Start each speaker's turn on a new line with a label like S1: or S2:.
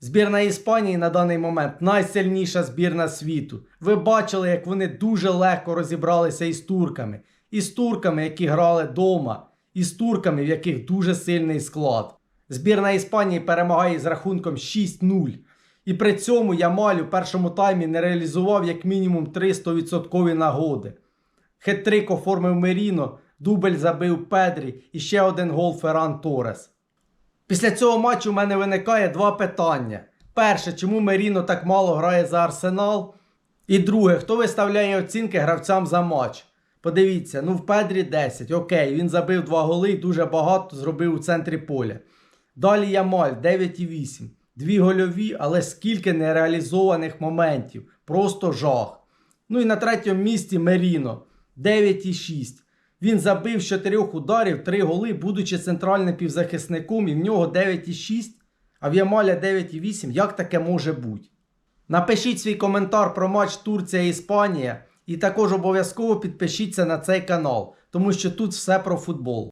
S1: Збірна Іспанії на даний момент найсильніша збірна світу. Ви бачили, як вони дуже легко розібралися із турками, із турками, які грали вдома, і з турками, в яких дуже сильний склад. Збірна Іспанії перемагає з рахунком 6-0. І при цьому Ямаль у першому таймі не реалізував як мінімум 300% нагоди. Хет-трик оформив Меріно, дубль забив Педрі і ще один гол Ферран Торес. Після цього матчу в мене виникає два питання. Перше, чому Меріно так мало грає за Арсенал? І друге, хто виставляє оцінки гравцям за матч? Подивіться, ну в Педрі 10. Окей, він забив два голи і дуже багато зробив у центрі поля. Далі Ямаль 9,8. Дві гольові, але скільки нереалізованих моментів. Просто жах. Ну і на третьому місці Меріно 9,6. Він забив з 4 ударів 3 голи, будучи центральним півзахисником, і в нього 9,6, а в Ямаля 9,8. Як таке може бути? Напишіть свій коментар про матч Турція-Іспанія і також обов'язково підпишіться на цей канал, тому що тут все про футбол.